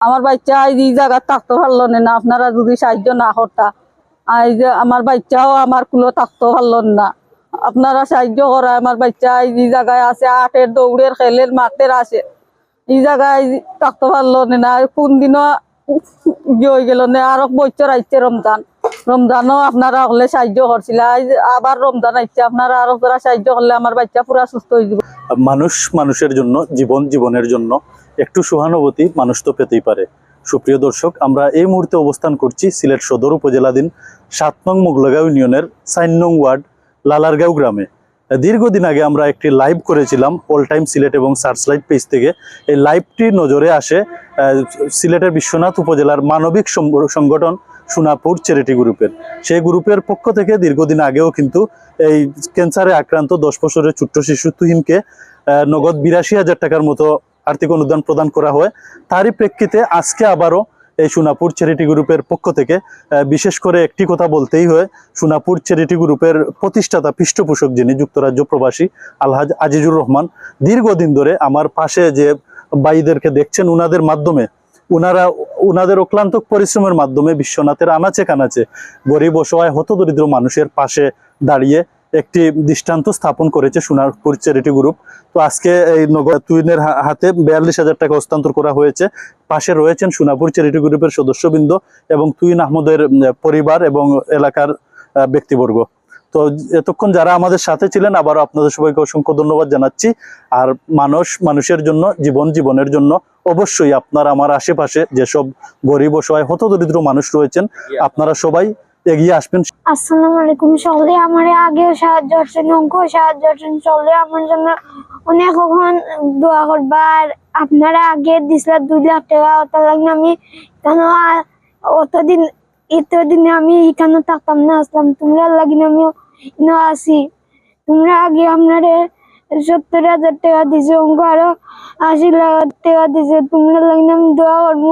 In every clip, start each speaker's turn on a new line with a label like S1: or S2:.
S1: আমার বাচ্চা এই জায়গা থাকতে পারল না আপনারা যদি সাহায্য না করতা এই যে আমার বাচ্চাও আমার কুলো থাকতে পারল না আপনারা সাহায্য করা আমার বাচ্চা এই জায়গায় আছে আটের দৌড়ের খেলের মাঠের আছে এই জায়গায় থাকতে পারল না কোন দিনও ইয়ে হয়ে গেল না আরও বৈচ্য আইছে রমজান রমজানও আপনারা হলে সাহায্য করছিল। আবার রমজান আইছে, আপনারা আরও যারা সাহায্য করলে আমার বাচ্চা পুরা সুস্থ হয়ে যাবে।
S2: মানুষ মানুষের জন্য, জীবন জীবনের জন্য একটু সহানুভূতি মানুষ তো পেতেই পারে। সুপ্রিয় দর্শক, আমরা এই মুহূর্তে অবস্থান করছি সিলেট সদর উপজেলাধীন সাত নং মোগলগাঁও ইউনিয়নের সাইন নং ওয়ার্ড, লালারগাঁও গ্রামে। দীর্ঘদিন আগে আমরা একটি লাইভ করেছিলাম, অল টাইম সিলেট এবং সার্চলাইট পেজ থেকে। এই লাইভটি নজরে আসে সিলেটের বিশ্বনাথ উপজেলার মানবিক সংগ- সংগঠন সোনাপুর চ্যারিটি গ্রুপের। সেই গ্রুপের পক্ষ থেকে দীর্ঘদিন আগেও কিন্তু এই ক্যান্সারে আক্রান্ত দশ বছরের ছোট্ট শিশু তুহিনকে আহ, নগদ বিরাশি হাজার টাকার মতো আর্থিক অনুদান প্রদান করা হয়। তারই প্রেক্ষিতে আজকে আবারও এই সোনাপুর চ্যারিটি গ্রুপের পক্ষ থেকে বিশেষ করে একটি কথা বলতেই হয় সোনাপুর চ্যারিটি গ্রুপের প্রতিষ্ঠাতা পৃষ্ঠপোষক যিনি যুক্তরাজ্য প্রবাসী আলহাজ আজিজুর রহমান দীর্ঘদিন ধরে আমার পাশে যে ভাইদেরকে দেখছেন উনাদের মাধ্যমে উনারা, উনাদের অক্লান্ত পরিশ্রমের মাধ্যমে বিশ্বনাথের আনাচে কানাচে গরিব অসহায় হতদরিদ্র মানুষের পাশে দাঁড়িয়ে একটি দৃষ্টান্ত স্থাপন করেছে সোনারপুর চ্যারিটি গ্রুপ। তো আজকে এই নগর তুইনের হাতে বিয়াল্লিশ হাজার টাকা হস্তান্তর করা হয়েছে। পাশে রয়েছেন সোনাপুর চ্যারিটি গ্রুপের সদস্যবৃন্দ এবং তুইন আহমদের পরিবার এবং এলাকার ব্যক্তিবর্গ। তো এতক্ষণ যারা আমাদের সাথে ছিলেন আবারও আপনাদের সবাইকে অসংখ্য ধন্যবাদ জানাচ্ছি। আর মানুষ মানুষের জন্য জীবন জীবনের জন্য অবশ্যই আপনার আমার আশেপাশে যেসব গরিব অসহায় হতদরিদ্র মানুষ রয়েছেন আপনারা সবাই এগিয়ে আসবেন।
S3: আসসালামু আলাইকুম সকলে আমার আগেও সাহায্য করছেন অঙ্ক সাহায্য করছেন সকলে আমার জন্য অনেক কখন দোয়া করবা। আর আপনারা আগে দিছিলেন দুই লাখ টাকা তার লাগে আমি কেন আ- অতদিন এতদিনে আমি এখানে থাকতাম না আসলাম তোমরা লাগিন আমি আসি। তোমরা আগে আপনারে সত্তর হাজার টাকা দিছে অঙ্ক আরও আশি লাখ টাকা দিছে। তোমরা লাগিন আমি দোয়া করব,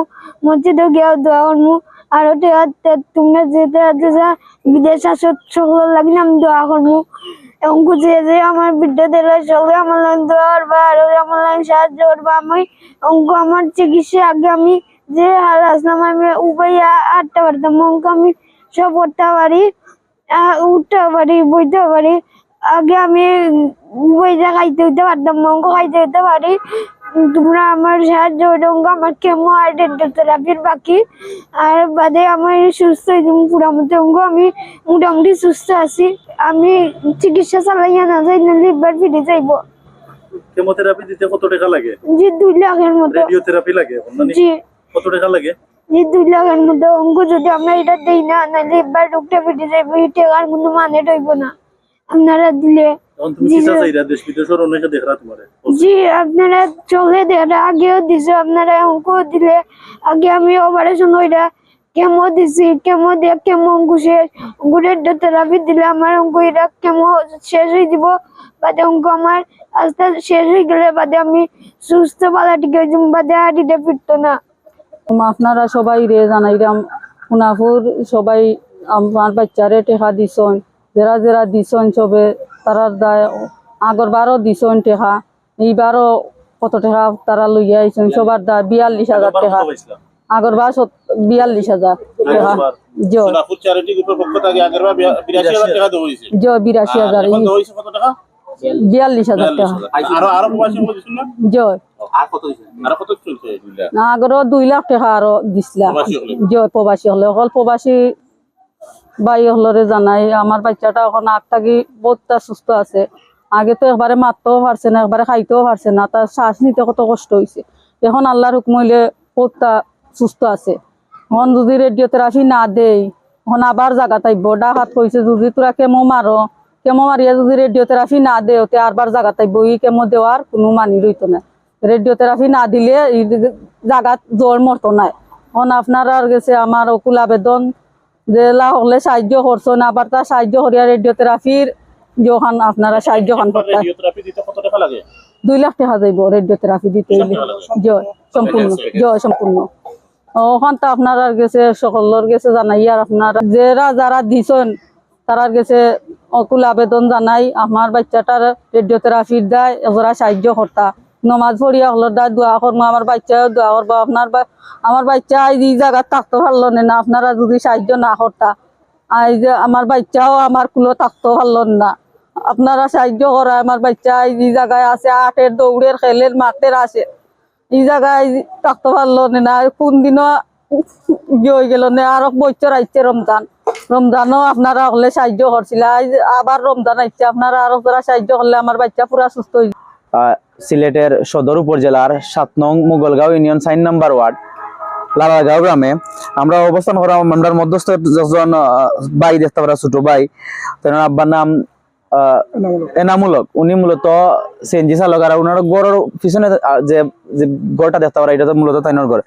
S3: মসজিদে গিয়েও দোয়া করব। আরও টাকা তোমরা যেতে যেতে বিদেশ আসো সকল লাগিন আমি দোয়া করব। অঙ্ক যে যে আমার বিদ্যা দিলে সকলে আমার লাগে দোয়া করবা, আর আমার লাগে সাহায্য করবা, আমি অঙ্ক আমার চিকিৎসা আগে আমি যে হাল আসলাম আমি উপায় আটতে পারতাম অঙ্ক আমি সব করতে পারি উঠতে পারি বইতে পারি আগে আমি বইটা খাইতে হইতে পারতাম অঙ্ক খাইতে হইতে পারি তোমরা আমার সাহায্য অঙ্ক আমার কেমো আর থেরাপির বাকি আর বাদে আমার সুস্থ পুরামতো অঙ্ক আমি মোটামুটি সুস্থ আছি আমি চিকিৎসা চালাইয়া না যাই নাহলে এবার ফিরে যাইবো।
S2: কেমোথেরাপি দিতে কত টাকা লাগে?
S3: যে দুই লাখের মতো।
S2: রেডিওথেরাপি লাগে
S3: জি।
S2: কত টাকা লাগে?
S3: যে দুই লাখের মতো অঙ্ক যদি আমরা এটা দেই না নাহলে এবার রোগটা এই টাকার কোনো মানে রইব না। আপনারা দিলে জি, আপনারা চলে দেওয়া আগেও দিছে আপনারা অঙ্ক দিলে। আগে আমি অপারেশন কেমো দিছি কেমো দিয়ে কেমো অঙ্ক শেষ। অঙ্কুরের থেরাপি দিলে আমার অঙ্ক এটা কেমো শেষ হয়ে দিব বাদে অঙ্ক আমার আস্তে আস্তে শেষ হয়ে গেলে বাদে আমি সুস্থ পালা টিকে বাদে হাঁটিতে ফিরতো না।
S1: আপনারা সবাই রে জানাইরাম সোনাপুর সবাই আমার বাচ্চারে টেকা দিছন যারা যারা দিছন সবে তারার দায় আগর বারও দিছন টেকা এইবারও কত টাকা তারা লইয়া আইছেন সবার দায় বিয়াল্লিশ হাজার টাকা আগর বার বিয়াল্লিশ হাজার টাকা জ
S4: বিরাশি হাজার
S1: বিয়াল্লিশ হাজার টাকা? আগরও দুই লাখ টাকা আরও দিছিলা।
S4: প্রবাসী হলে।
S1: জয় প্রবাসী হলে। অকল প্রবাসী বাই হলরে জানাই আমার বাচ্চাটা এখন আগ থাকি বহুতটা সুস্থ আছে। আগে তো একবারে মারতেও পারছে না একবারে খাইতেও পারছে না। তার শ্বাস নিতে কত কষ্ট হয়েছে এখন আল্লাহর হুকুম হইলে বহুতটা সুস্থ আছে। এখন যদি রেডিওথেরাপি না দেই এখন আবার জায়গা তাইব ডাকাত কইছে যদি তোরা কেমো মারো কেমো মারিয়া যদি রেডিওথেরাপি না দেও তে আরবার জায়গা তাইব ই কেমো দেওয়ার কোনো মানি রইতো না। রেডিওথেরাপি না দিলে এই জায়গাত জ্বর মরতো নাই এখন আপনার আর গেছে আমার অকুল আবেদন যে হলে সাহায্য করছেন আবার তার সাহায্য করিয়া রেডিওথেরাপির যখন আপনারা সাহায্য খান করতে। দুই লাখ টাকা যাইব রেডিওথেরাপি দিতে। জয় সম্পূর্ণ। জয় সম্পূর্ণ। ওখান তো আপনার আর গেছে সকলের গেছে জানাই আর আপনার যারা যারা দিছেন তারার গেছে অকুল আবেদন জানাই, আমার বাচ্চাটার রেডিওথেরাপির দেয় এজরা সাহায্য কর্তা। নমাজ পড়িয়া হলো দা দোয়া করব আমার বাচ্চাও দোয়া করব। আপনার আমার বাচ্চা এই যে জায়গা থাকতে পারল না আপনারা যদি সাহায্য না করতা, এই যে আমার বাচ্চাও আমার কুলো থাকতে পারল না। আপনারা সাহায্য করা, আমার বাচ্চা এই জায়গায় আছে, আটের দৌড়ের খেলের মাঠের আছে। এই জায়গায় থাকতে পারল না কোন দিনও হয়ে গেল না আরও বছর আইছে রমজান। রমজানও আপনারা হলে সাহায্য করছিল। আবার রমজান আইছে আপনারা আরও যারা সাহায্য করলে আমার বাচ্চা পুরা সুস্থ
S5: আহ, সিলেটের সদর উপজেলার সাত নং Mugalgaon union sign number ward Lalagaon গ্রামে। আমরা অবস্থান করা আমরা মধ্যস্থ যখন ভাই দেখতে পারা ছোট ভাই। তার আব্বার নাম এনামূলক। উনি মূলত সিএনজি চালক আর ওনার গড়ের পিছনে যে গড়টা দেখতে পারা এটা তো মূলত তাইনোর ঘর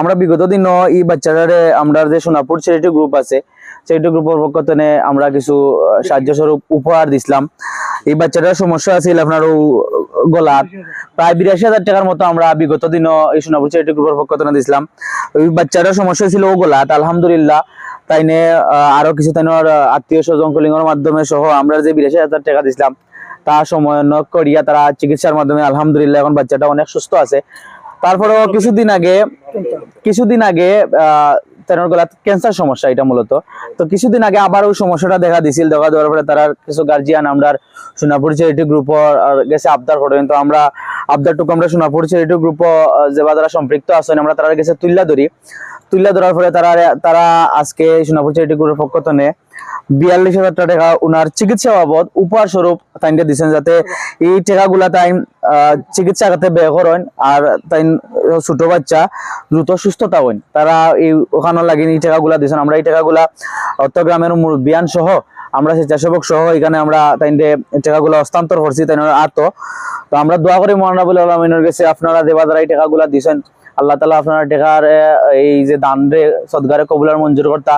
S5: আমরা বিগত দিন এই বাচ্চাটারে আমরা যে সোনাপুর চ্যারিটি গ্রুপ আছে চ্যারিটি গ্রুপের পক্ষ থেকে আমরা কিছু সাহায্য স্বরূপ উপহার দিছিলাম। এই বাচ্চাটার সমস্যা আছিল আপনার ও গলার প্রায় বিরাশি হাজার টাকার মতো আমরা বিগত দিন এই সোনাপুর চ্যারিটি গ্রুপের পক্ষ থেকে দিছিলাম। ওই বাচ্চাটার সমস্যা ছিল ও গলাত, আলহামদুলিল্লাহ। তাইনে আরও কিছু তাইনের আত্মীয় স্বজন কলিঙ্গের মাধ্যমে সহ আমরা যে বিরাশি হাজার টাকা দিছিলাম, তা সমন্বয় করিয়া তারা চিকিৎসার মাধ্যমে, আলহামদুলিল্লাহ এখন বাচ্চাটা অনেক সুস্থ আছে। তারপরেও কিছুদিন আগে কিছুদিন আগে তেনার গলাত ক্যান্সার সমস্যা এটা মূলত। তো কিছুদিন আগে আবার ওই সমস্যাটা দেখা দিছিল, দেখা দেওয়ার পরে তারা কিছু গার্জিয়ান আমরা সোনাপুর চ্যারিটি গ্রুপ গেছে আবদার করেন। তো আমরা আবদারটুকু আমরা সোনাপুর চ্যারিটি গ্রুপ যে যারা সম্পৃক্ত আছেন, আমরা তারা গেছে তুল্লা ধরি। তুল্লা ধরার ফলে তারা তারা আজকে সোনাপুর চ্যারিটি গ্রুপের পক্ষ থেকে। বিয়াল্লিশ হাজার টাকা উনার চিকিৎসা বাবদ উপহার স্বরূপ তাইনটা দিচ্ছেন যাতে এই টাকাগুলা তাই চিকিৎসা খাতে ব্যয় করেন আর তাই ছোট বাচ্চা দ্রুত সুস্থতা হন তারা এই ওখানে লাগিয়ে এই টাকাগুলা দিচ্ছেন আমরা এই টাকাগুলা অর্থ গ্রামের মুরব্বিয়ান সহ আমরা সেই চাষবক সহ এখানে আমরা তাই টাকাগুলো হস্তান্তর করছি, তাই আত তো আমরা দোয়া করি মহানবুল আলমিনের কাছে আপনারা দেবা দ্বারা এই টাকাগুলা দিয়েছেন আল্লাহ তালা আপনারা টেকার এই যে দান রে সদগারে কবুলার মঞ্জুর কর্তা।